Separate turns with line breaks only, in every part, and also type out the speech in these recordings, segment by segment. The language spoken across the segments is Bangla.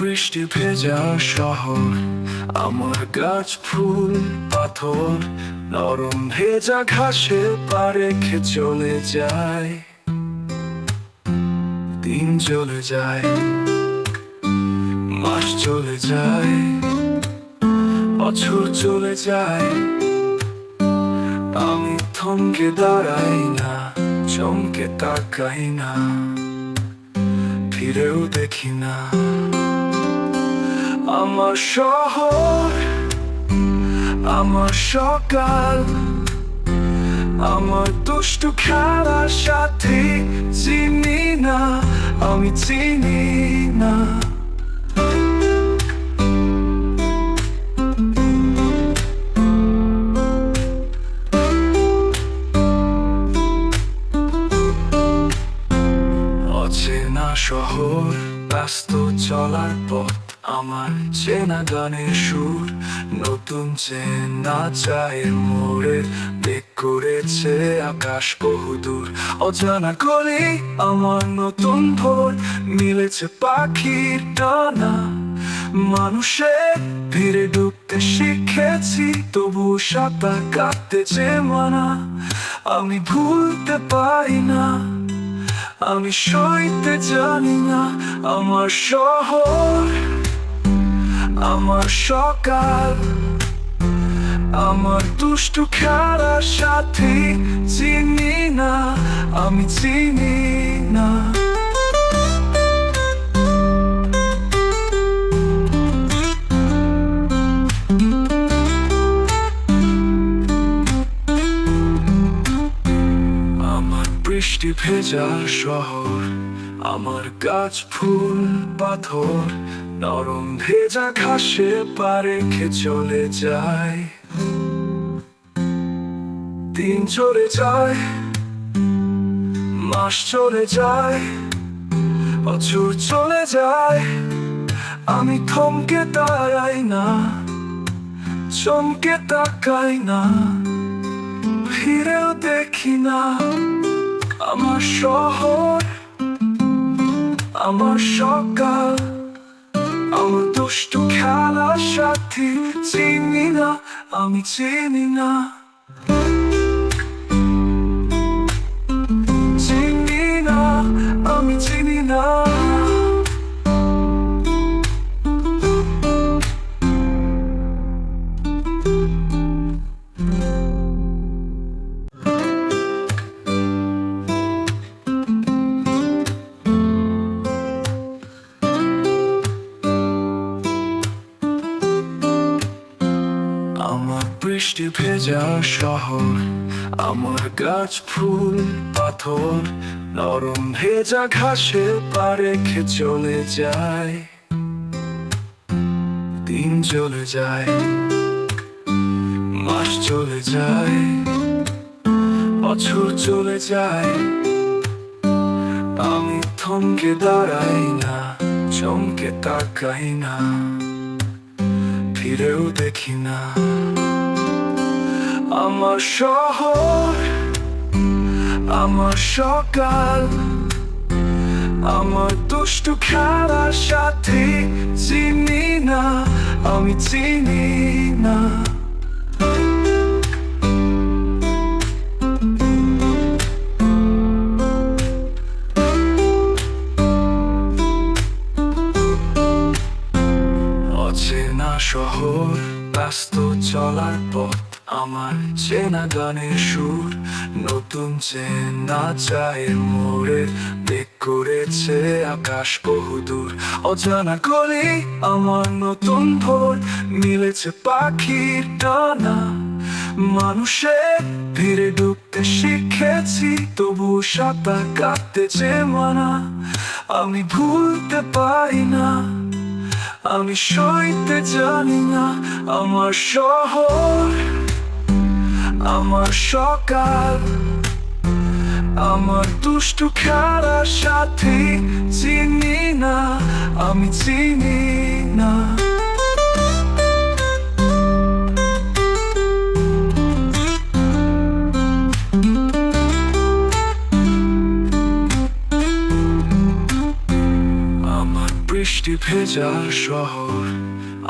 বৃষ্টি ভেজা শহর, আমার গাছ, ফুল, পাথর, নরম ভেজা ঘাসে পা রেখে চলে যায় দিন চলে যায়, মাস চলে যায়, বছর চলে যায়। আমি থমকে দাঁড়াই না, চমকে তাকাই না। ফিরেও দেখি না। আমার শহর, আমার সকাল, আমার দুষ্ট খেলার সাথে চিনি না, আমি চিনি না। অচেনা শহর, ব্যস্ত চলার পথ আমার চেনা গানের সুর। নতুন চেনা চায়ের মোড়ে দেখ করেছে আকাশ বহুদূর। অজানা গলি আমার নতুন ভোর, মিলেছে পাখির ডানা। মানুষের ভিড়ে ডুবতে শিখেছি, তবু সাঁতার কাটতে যে মানা। আমি ভুলতে পারি না। আমি সইতে জানি না আমার শহর, আমার সকাল, আমার দুষ্টু খেলার সাথে চিনি না, আমি চিনি না। বৃষ্টি ভেজা শহর, আমার গাছ, ফুল, পাথর, নরম ভেজা ঘাসে পা রেখে চলে যায়। দিন চলে যায়, মাস চলে যায় অচুর চলে যায়, আমি থমকে দাঁড়াই না, চমকে তাকাই না, ফিরেও দেখি না। আমার শহর, আমার সকাল, আমার দুষ্ট খেলার সাথে চিনি না, আমি চিনি না। চিনি না, আমি চিনি না। আমার বৃষ্টি ভেজা শহর, আমার গাছ, ফুল, পাথর, নরম ভেজা ঘাসে পা রেখে চলে যায় দিন চলে যায়, মাস চলে যায়, বছর চলে যায়। আমি থমকে দাঁড়াই না, চমকে তাকাই না। ফিরেও দেখি না। আমার শহর, আমার সকাল, আমার দুষ্টু খেলার সাথে চিনি না, আমি চিনি না। শহর, ব্যস্ত চলার পথ, আমার চেনা গানের সুর, নতুন চেনা চায়ের মোড়ে বেগ করেছে আকাশ বহুদূর অজানা গলি আমার নতুন ভোর, মিলেছে পাখির ডানা। মানুষের ভিড়ে ডুবতে শিখেছি, তবু সাঁতার কাটতে যে মানা। আমি ভুলতে পারি না। আমি সইতে জানি না আমার শহর, আমার সকাল, আমার দুষ্টু খেলার সাথে চিনি না, আমি চিনি না। ভেজা শহর,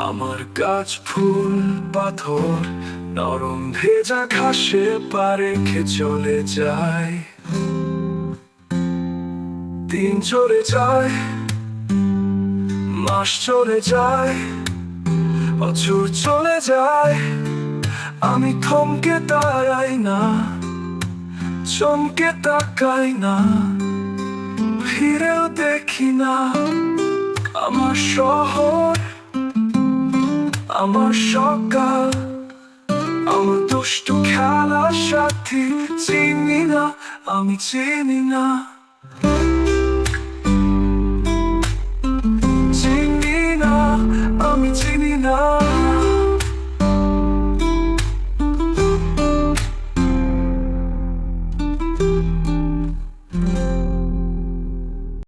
আমার গাছ, ফুল, পাথর, নরম ভেজা ঘাসে পা রেখে চলে যায় দিন চলে যায়, মাস চলে যায়, বছর চলে যায়, আমি থমকে দাঁড়াই না, চমকে তাকাই না, ফিরেও দেখি না। আমার শহর আমার সকাল আমার দুষ্টু খেলার সাথী চিনি না আমি চিনি না।